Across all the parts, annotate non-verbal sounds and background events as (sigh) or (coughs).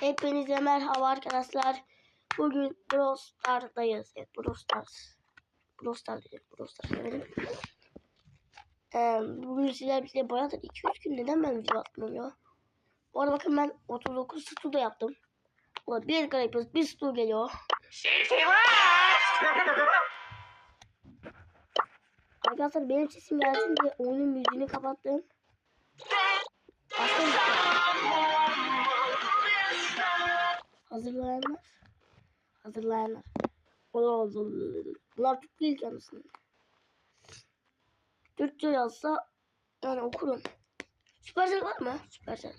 Hepinize merhaba arkadaşlar. Bugün Brawl Stars'dayız. Evet Brawl Stars. Brawl Stars dedim. Brawl Stars demedim. Ee, bugün sizler birlikte bayağıdır 200 gün neden ben video atmıyorum ya? Bu arada bakın ben 39 stüdyo yaptım. Ulan bir kadar yapıyoruz. Bir stüdyo geliyor. Arkadaşlar benim sesim gelsin diye oyunun müziğini kapattım. Aslında hazırlayanlar hazırlayanlar. Bunlar Türk değil kendisini. Türkçe yazsa yani okurum. Süpersel var mı? Süpersel.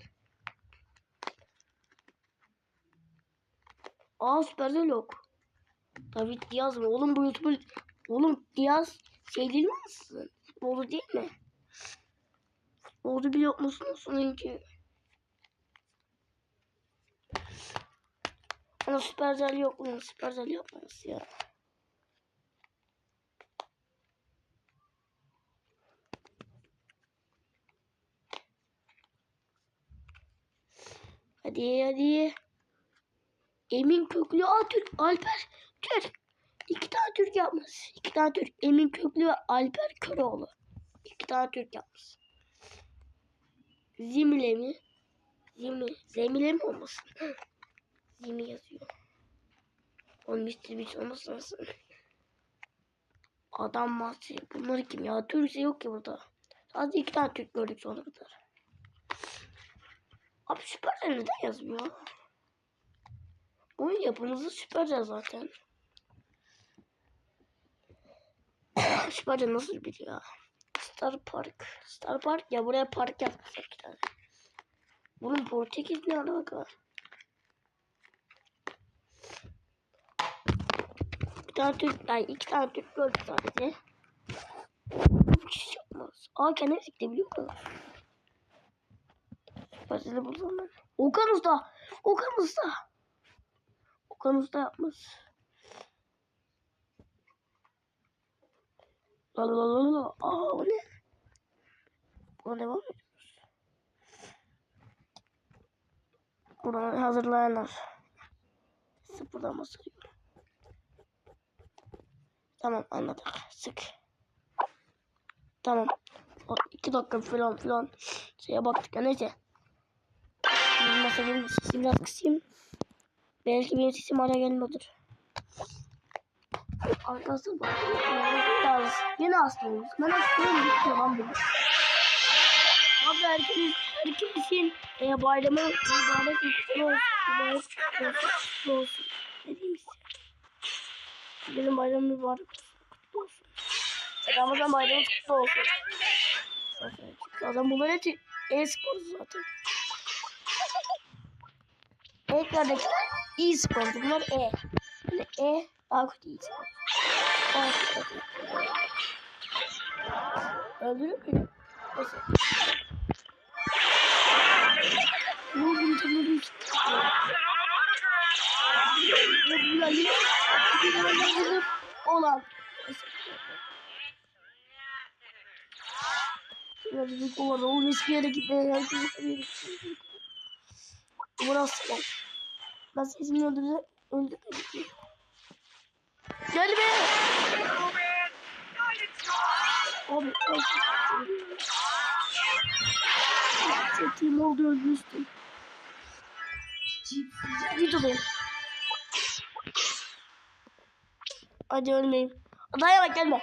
Aa Süpersel yok. David Diaz mı? Oğlum bu YouTuber... Oğlum Diaz şey değil mi aslında? Futbolcu değil mi? Futbolcu biliyor musunuz? Onunki. Ama Süpersel yok mu? Süpersel yapmaz ya. Hadi hadi. Emin Köklü Aa, Türk Alper Türk. İki tane Türk yapmış. İki tane Türk. Emin Köklü ve Alper Köroğlu. İki tane Türk yapmış. Zimile mi? Zimi. Zemile mi olmasın? Zimi yazıyor. Oğlum Mr. Beast olmasın nasıl? Adam mahsi. Bunlar kim ya? Türkçe yok ki burada. Sadece iki tane Türk gördük sonra kadar. Abi süper neden yazmıyor? Oyun yapımızı süperce zaten. (coughs) süperce nasıl biliyor? Star Park. Star Park ya buraya park yapmışlar iki tane. Bunun Portekiz ne alaka? Tane Türk, yani iki tane Türk gördük sadece. Şey yapmaz. Aa kendimiz gidebiliyor mu? Süperseli bulsam ben. Okan Usta! Okan Usta! Okan Usta yapmış. La la la la la. Aa o ne? O devam ediyoruz. Buradan hazırlayanlar. Sıfırdan basıyorum. Tamam anladık. Sık. Tamam. O iki dakika falan filan şeye baktık ya neyse. Masa benim sesim biraz kısayım. Belki benim sesim hala gelmiyordur. Arkadaşlar bak. Yine hasta. Ben hastayım bitiyor lan benim. Abi herkes, herkesin e, bayramı mübarek olsun. Mübarek olsun. Ne diyeyim? Benim bayram mübarek kutlu olsun. Ramazan bayramı kutlu olsun. Zaten bunlar hepsi e-spor zaten. Eklerdekiler e-spor. Bunlar e. Yani e daha kötü e-spor. Daha kötü. Öldürür mü? Neyse. Ne oldu? İnternetim gitti. Olan. Ya bizim kovada o hiçbir yere gitmeye herkes hiçbir yere gitmeye. Burası lan. Ben sesimi öldüreceğim. Öldü tabii ki. Gel be. Abi. Abi. Çektiğim oldu ölmüştüm. Videodayım. Hadi ölmeyeyim. Dayanak gelme.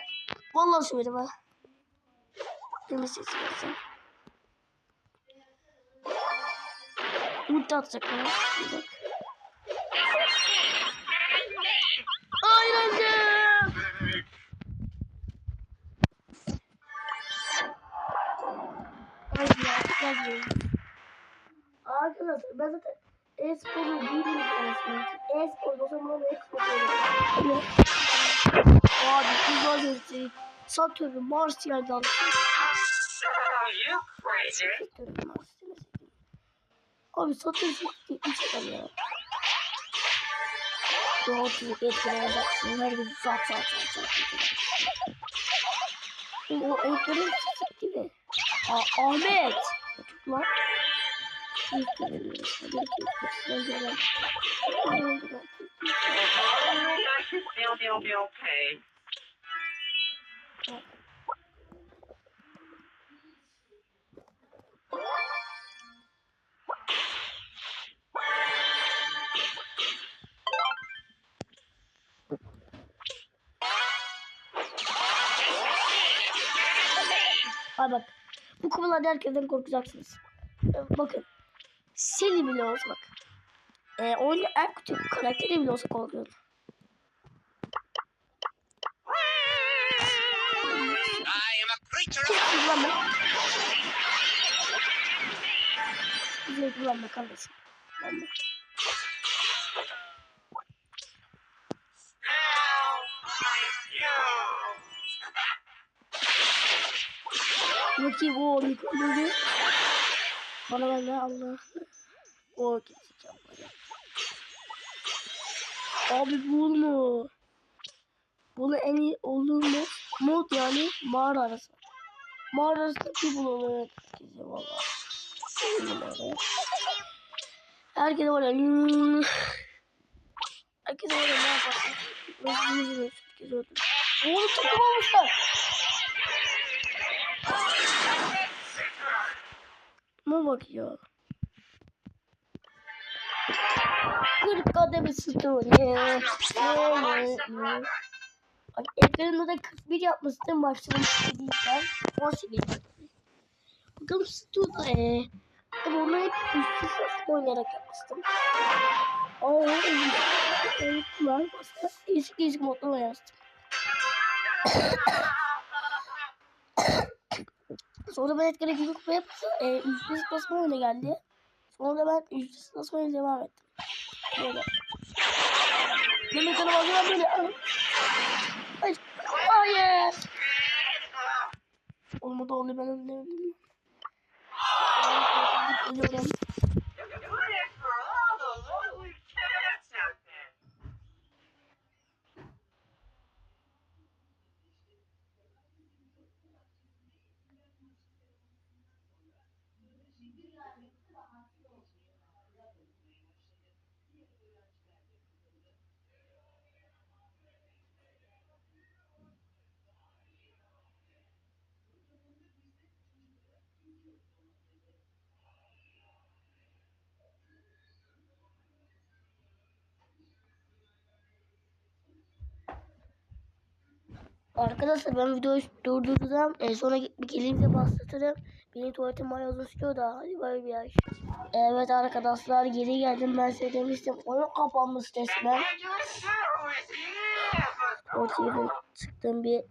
Vallahi söyledim ha. Deme sesi versen. Ulti atacak bana. Hayır annem. Hayır ya. Gelmiyorum. Arkadaşlar ben zaten e-sporu değilim aslında. E-spor o zaman e-spor diyorum. Abi güzel gösterik. Satürn, Mars yerden. Abi Satürn çok gitmiş adam ya. Rahatlık etkileyebilirsin. Her gün sat sat sat sat. O değil mi? Aa, Ahmet. Tut lan. I should still be, be okay. Ay bak. Bu kumalarda herkesten korkacaksınız. Ee, Bakın. Seli bile olsa bak. Ee, oyunda en kötü karakteri bile olsa korkuyorum. Güzel kullanma kardeşim. Kullanma. Bakayım o mikrofonu. Bana ver lan Allah. O keseceğim. Abi bul mu? Bunu en iyi olur mu? Mod yani mağara arası. Mağara arasında bir bulalım. Herkese valla. Herkese hmm. Herkese ya ne yaparsın? Herkese öldür. Oğlum takım olmuşlar. Ama bak ya. 40 kademe story. Ay, ekranında da 41 yapmıştım başlamıştı değilken. 18 Bakalım story. Eee. Tabii onu hep üstsüz sesle oynayarak yapmıştım. Aa, var. Aslında değişik değişik modlar oynamıştım. (coughs) Sonra ben Edgar'a kupa yaptı. E, ücretsiz basma oyuna geldi. Sonra ben ücretsiz basma oyuna devam ettim. Böyle. Hanım o zaman böyle. Ay. Ay. Hayır. Olmadı oluyor ben öldüm. Ölüyorum. Arkadaşlar ben videoyu durduracağım. E, sonra bir elimize bastırırım. Benim tuvaletim bayağı uzun sürüyor da. Hadi bay bay. Evet arkadaşlar geri geldim. Ben size demiştim. Oyun kapanmış resmen. Ortaya çıktım bir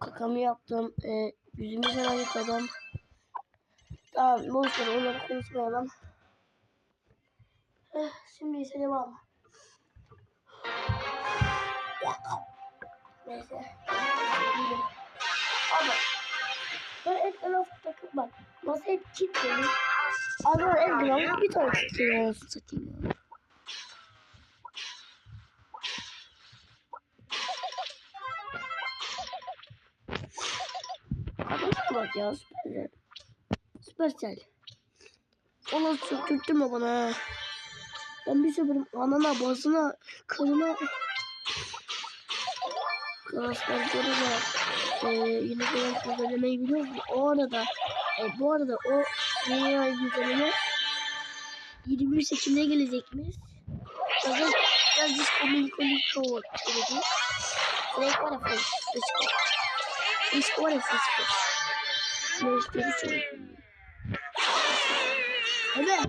kakamı yaptım. E, yüzümü falan yıkadım. Tamam boş ver onları konuşmayalım. Eh, şimdi ise devam. Neyse. Ama ben ekran takıp bak. Masa hep kilitli. Ama ekran bir tane kilitli satayım ya. Bak ya süper. Süpersel. Ona sürtürtme bana. Ben bir seferim anana, basına, karına Arkadaşlar bu arada e, yine gelen güzellemeyi biliyor musun? O arada e, bu arada o yeni güzelleme 21 Ekim'de gelecekmiş. Yazın biraz milko milko söyledi. Direkt var ya disco. Disco var disco. Ne istedi söyledi. Evet.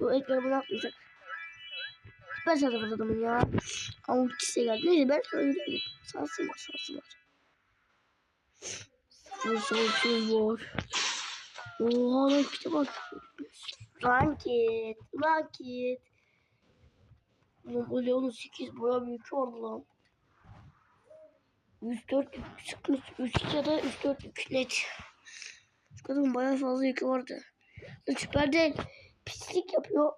Bu ekranı bunu yapmayacak. Ben sana bu adamın ya. Ama ultisi geldi. Neyse ben söyledim. Sansın var sansın var. Sonsuz var. Oha lan pite bak. Ranket. Ulan bu Leon'un 8 boya büyük lan. 104 yük çıkmış. 3 ya da 304 yük net. Şu kadın bayağı fazla yükü vardı. Süper'de pislik yapıyor.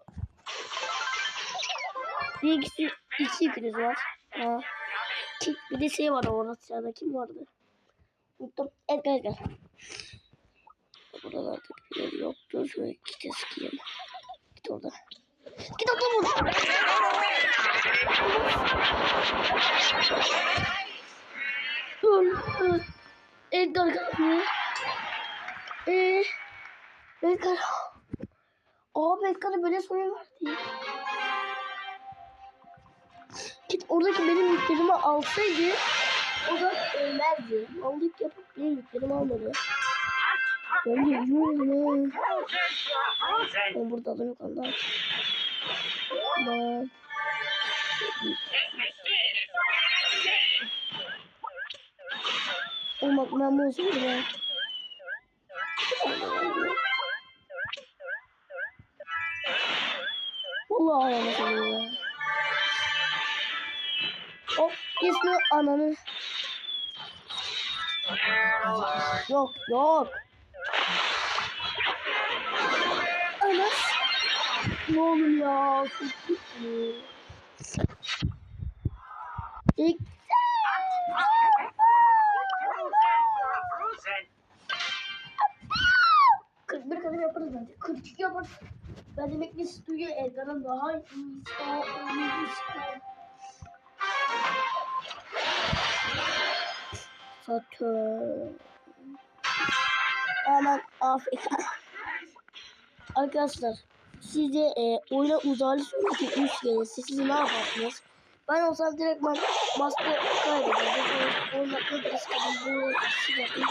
Bir ikisi iki yükünüz var. Ha. Bir de şey var orada sırada kim vardı? Unuttum. Edgar Edgar. Buralarda bir yer yoktur. Şöyle git eskiyim. Git orada. Git orada vur. Öl. Edgar kazanıyor. Eee. Edgar. Abi Edgar'a böyle soru verdi. Git oradaki benim yüklerimi alsaydı o da ölmezdi. Aldık yapıp benim yüklerimi almadı. Bence yuh Ben burada adam yok Allah. Ben... Oğlum bak ben söyledim ya. Vallahi ayağıma söylüyor ya. İsmi ananı. Yok yok. Anas. Ne olur ya. İlk 41 kadar yaparız bence. 42 yaparız. Ben demek ki stüdyo Edgar'ın daha iyi. Satürn. Aman Afrika. Arkadaşlar siz de e, oyuna uzaklısınız ki 3 gelirse siz ne yaparsınız? Ben olsam direkt ben maske kaybederim. Oyuna kadar istedim. Böyle bir şey yapayım.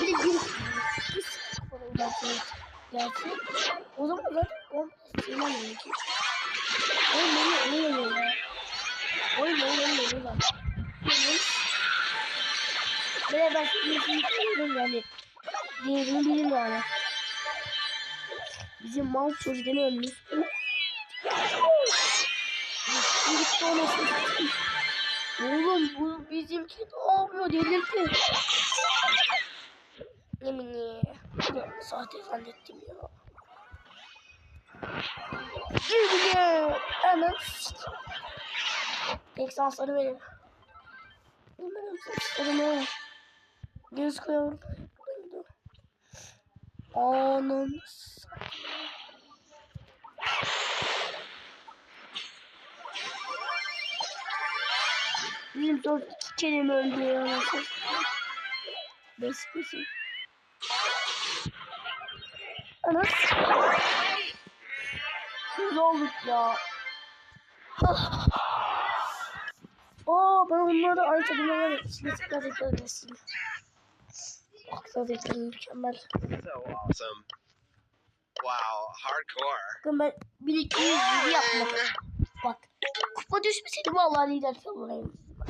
Bir de bir sıkıntı Gerçi o zaman zaten 10 sinirlenmiyor ki. Böyle ben birisini tanıyorum yani. Diğerini bilirim yani. Bizim mal çocuk gene ölmüş. Oğlum bu bizimki ne yapıyor delirdi. Yeminli. Sahte zannettim ya. Yeminli. Hemen. Eksansları verin. Bilmiyorum. Sorun Göz koyalım. Ananı Bizim top iki kere mi öldü ya? Basit basit. Anas. Siz olduk ya. Aa ben onları da aynı takımlara geçtim. Nasıl Tekrar mükemmel. So awesome. Wow, hardcore. Bakın ben 1200 gibi yapmak. Bak. Kupa düşmeseydi vallahi lider savunayım. Bak.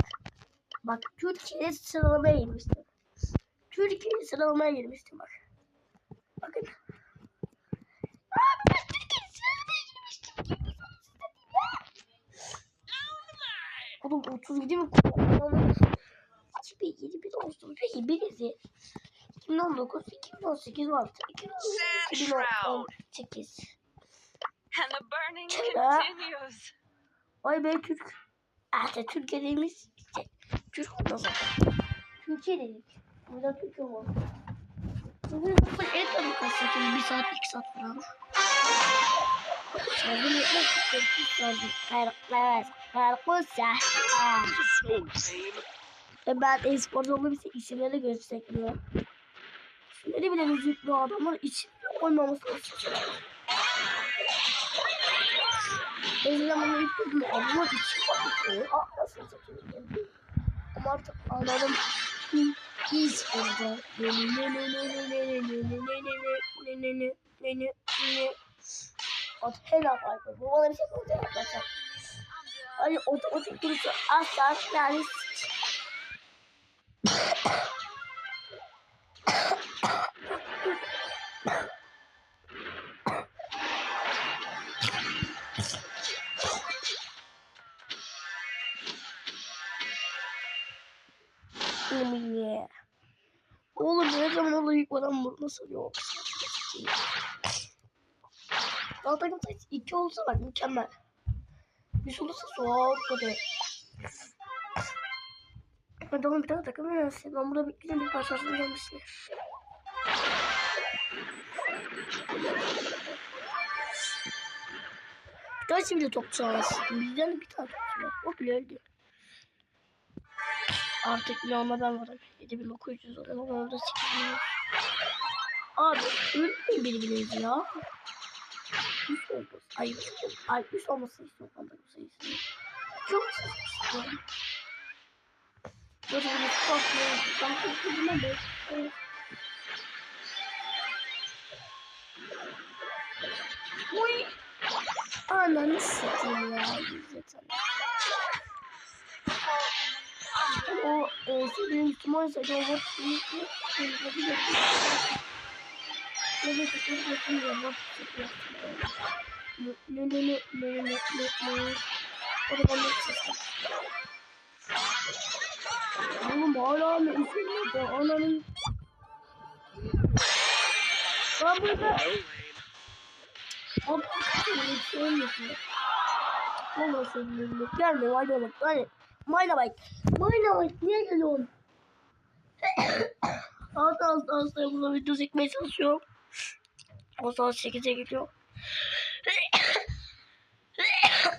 Bak Türkiye'de sıralamaya girmiştim. Türkiye'de sıralamaya girmiştim bak. Bakın. Abi ben Türkiye'de sıralamaya girmiştim. Oğlum 37 mi? 2007 bir olsun. Peki birisi 2019, 2018 Mart, 2018. And the burning continues. Vay be Türk. Ah, işte Türkiye dediğimiz işte Türk olmaz. Türkiye dedik. Burada Türkiye var. Bugün bu et tabakası için bir saat iki saat falan. Sardım etmek istedim. Sardım. Kayrıklar. Kayrıklar. Ben e-spor dolu bir isimleri gösteriyor. İsimleri bile gözükmüyor adamlar için olmaması lazım. Eskiden bunu yükledim abla için. Ah satıyor. Ama artık anladım. E-sporda. Ne ne ne ne ne ne ne ne ne ne ne ne ne ne ne At helal Piper. Bu bana bir şey olacak arkadaşlar. Hani otomatik duruşu asla yani Yeah. Oğlum ne zaman oluyor yıkmadan burnu sarıyor. Galatasaray sayısı 2 olsa bak mükemmel. Bir olursa soğuk kadar da Hadi oğlum bir tane önersin. Ben burada bekleyeceğim bir parçasının gelmesini. Bir tane şimdi topçu arasın. Bizden de bir tane topçu var. O bile öldü. Artık ne ona ben varım. 7900 olan orada 8000. Abi ölmeyin birbirinizi ya. 3 oldu. Ay 3 Ay 3 olmasını istiyorum ben de. Çok istiyorum. Böyle bir korkmuyorum. Ben korkmuyorum da. Uy. Ananı satayım ya. Zaten. O e, senin Müslüman sayıda o vakit unutma. Ne de çok bakın ya. Bak Ne ne ne ne ne ne ne. O da bana sesler. Oğlum hala mı üzülmedi? Ananın... Ben burada... Abi olmasın. Valla söylüyorum. Gelme mayna bak. Hani mayna bak. Mayna bak. Niye geliyorsun? hasta hasta hasta burada video çekmeye çalışıyorum. O saat 8'e gidiyor.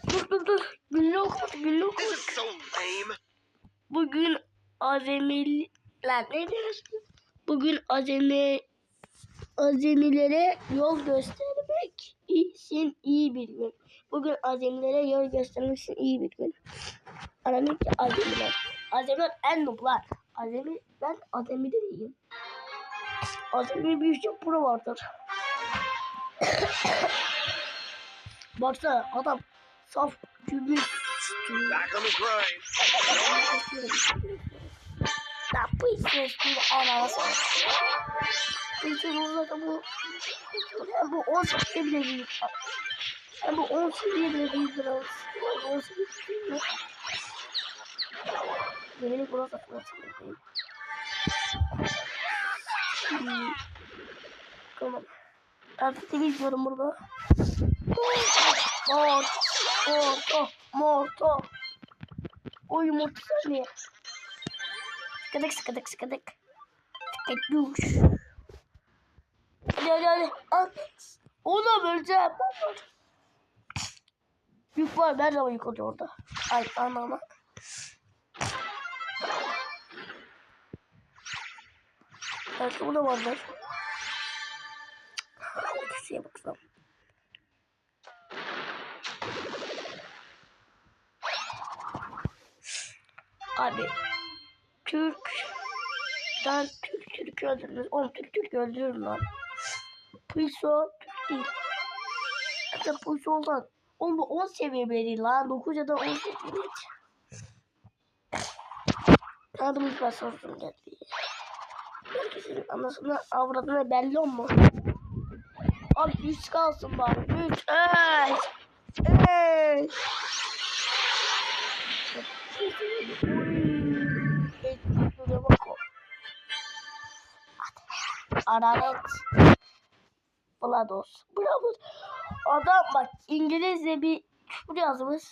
dur dur dur. Günlüğü oku. Günlüğü oku. Bugün azemiler ne diyorsun? Bugün azemi azemilere yol göstermek için iyi bir gün. Bugün azemilere yol göstermek için iyi bir gün. Aramış ki azemiler. Azemiler en noblar. Azemi ben azemi de değilim. Azemi bir şey pro vardır. (coughs) Baksana adam saf gümüş. Ya bu anası. Bu işin zaten bu hem bu 10 seviye bile değil. Hem bu 10 seviye bile değil biraz. 10 seviye değil mi? Yemin burası da 10 seviye değil. Hmm. Tamam. Artık TV izliyorum burada. Mort. Morto. Morto. O yumurta saniye. Sıkıdık sıkıdık sıkıdık. Sıkıdık. Hadi hadi hadi. Al. Oğlum öleceğim. Yük var. Nerede o yük oluyor orada? Ay anama. Belki bu da vardır. Abi Türk ben Türk Türk öldürürüz. Oğlum Türk Türk öldürürüm lan. Pulso Türk değil. Hatta Pulso oldan. Oğlum bu 10 seviye bile değil lan. 9 ya da 10 seviye değil. Adımız ben sorsun geldi. Herkesin anasını avradına belli mu? Abi 3 kalsın bari. 3. Ey! Ey! Araret. Blados. Blados. Adam bak İngilizce bir küfür yazmış.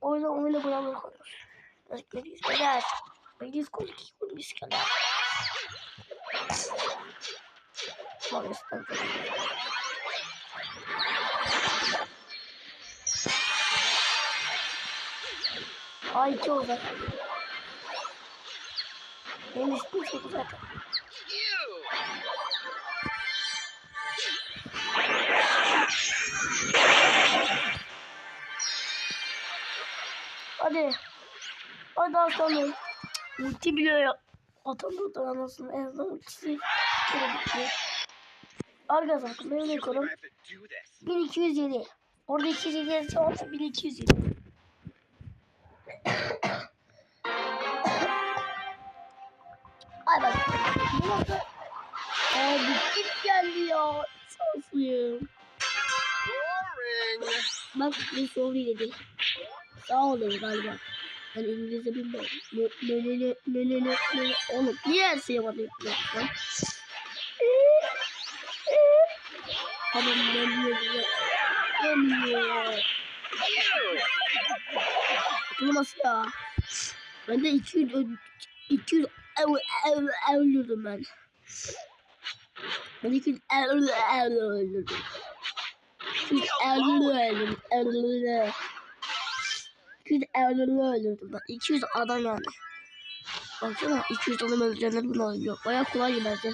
O yüzden öyle Blados koymuş. İngiliz neler? İngiliz kolik koymuş kadar. Maalesef. Ay çok uzak. Benim üstüm çok uzak. Hadi. Hadi aslanım. Ulti bile ya. Atamadı anasını en azından ultisi. Kere bitti. Arkadaşlar benim rekorum have to do this. 1207. Orada 207 yazısı varsa 1207. Ay bak. Ne oldu? Abi kim geldi ya? Boring. Bak bir soru dedi. Sağ olun galiba. Ben İngilizce bilmiyorum. Ne ne ne ne ne ne ne Oğlum niye her şeye bana yapıyorsun? Tamam geliyor bize. Geliyor. You. Tutulması ya. Bende 200 ö- 200 ev, ev, öldürdüm ben. Ben 200 ev, ev, öldürdüm. 200 ev, öldürdüm. Öldürdüm. 200 ev, öldürdüm ben. 200 adam yani. Baksana 200 adam öldürenler bunu alıyor. Baya kolay bence.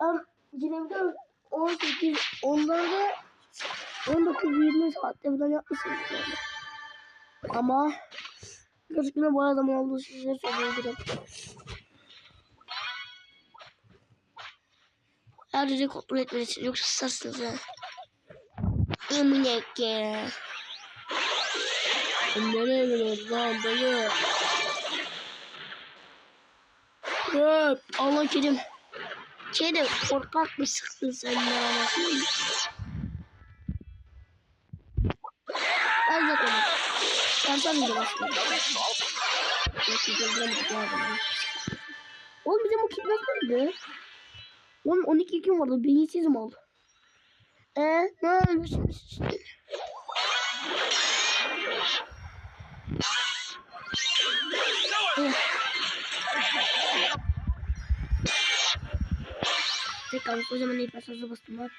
Ben 24 18 onlarda 19-20 saatte falan yapmışsınız yani. Ama Gerçekten bayağı zaman oldu size söyleyebilirim. Sadece kontrol etmelisiniz yoksa sarsınız ha. Ümleke. Nereye gidiyoruz lan dayı? Hop Allah kerim. Kerim korkak mı sıktın sen ya? Ben zaten. Ben sen de başlıyorum. Oğlum bize bu kim nasıldı? Oğlum 12 kim vardı? Beyinsiz mal. Eee ne olmuşsunuz? Tekrar o zaman iyi pasajı bastım bak.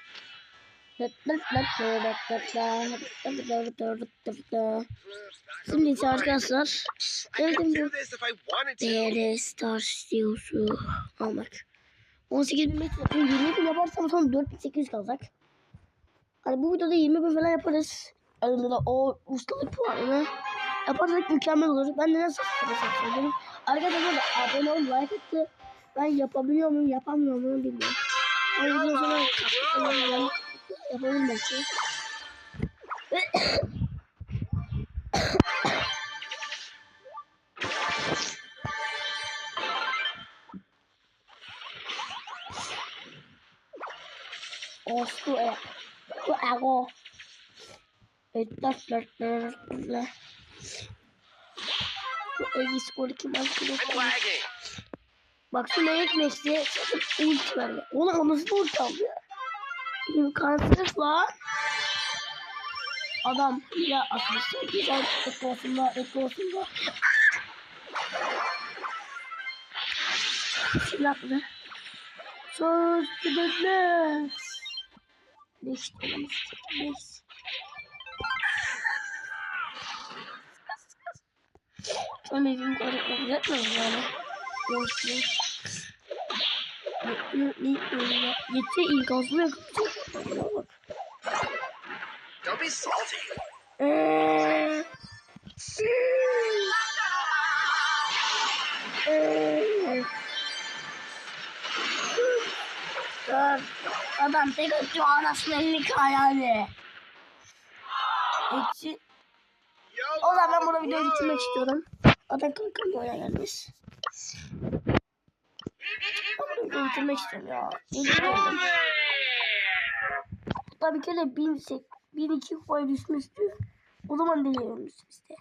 Şimdi ise arkadaşlar Geldim. değerli Star Steels'u almak. 18 bin metre yapayım. 20 bin yaparsam son 4800 kalacak. Hani bu videoda 20 bin falan yaparız. Arada da o ustalık puanını yaparsak mükemmel olur. Ben de nasıl satacağım? Arkadaşlar da abone olun, like attı. Ben yapabiliyor muyum, yapamıyor muyum bilmiyorum. Sonra yapabilirim yapabilirim belki. Ostu e. Bu ego. Etler Bu Egi skoru kim I'm lagging. Bak şu ekmekse sakın ulti verme. Oğlum o nasıl ulti aldı ya? İmkansız lan. Adam ya atmışsa güzel ek olsun da ek olsun da. Silahlı. Söz gidilmez. Beş dolamız beş. Sonra evim garip yapmıyoruz yani. Boş boş. Yeter iyi gazlı yakıp. Don't be salty. Eee. Dur. Adam tek atıyor anasını elini. Eksi. Yo. O zaman ben burada videoyu bitirmek istiyorum. Adam kankan böyle gelmiş. Bitirmek istiyorum ya. İzleyelim. Tabii ki de 1000 1002 kupaya düşmüştü. O zaman deneyememiştim işte.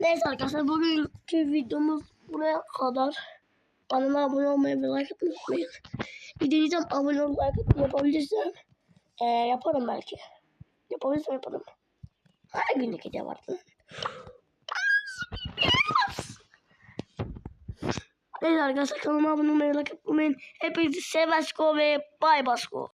Neyse arkadaşlar bugünkü videomuz buraya kadar. Kanalıma abone olmayı ve like atmayı unutmayın. Videoyu abone olup like atmayı yapabilirsem ee, yaparım belki. Yapabilirsem yaparım. Her günlük hediye vardı. Neyse arkadaşlar kanalıma abone olmayı like atmayı. Hepinizi sevasko ve bay basko.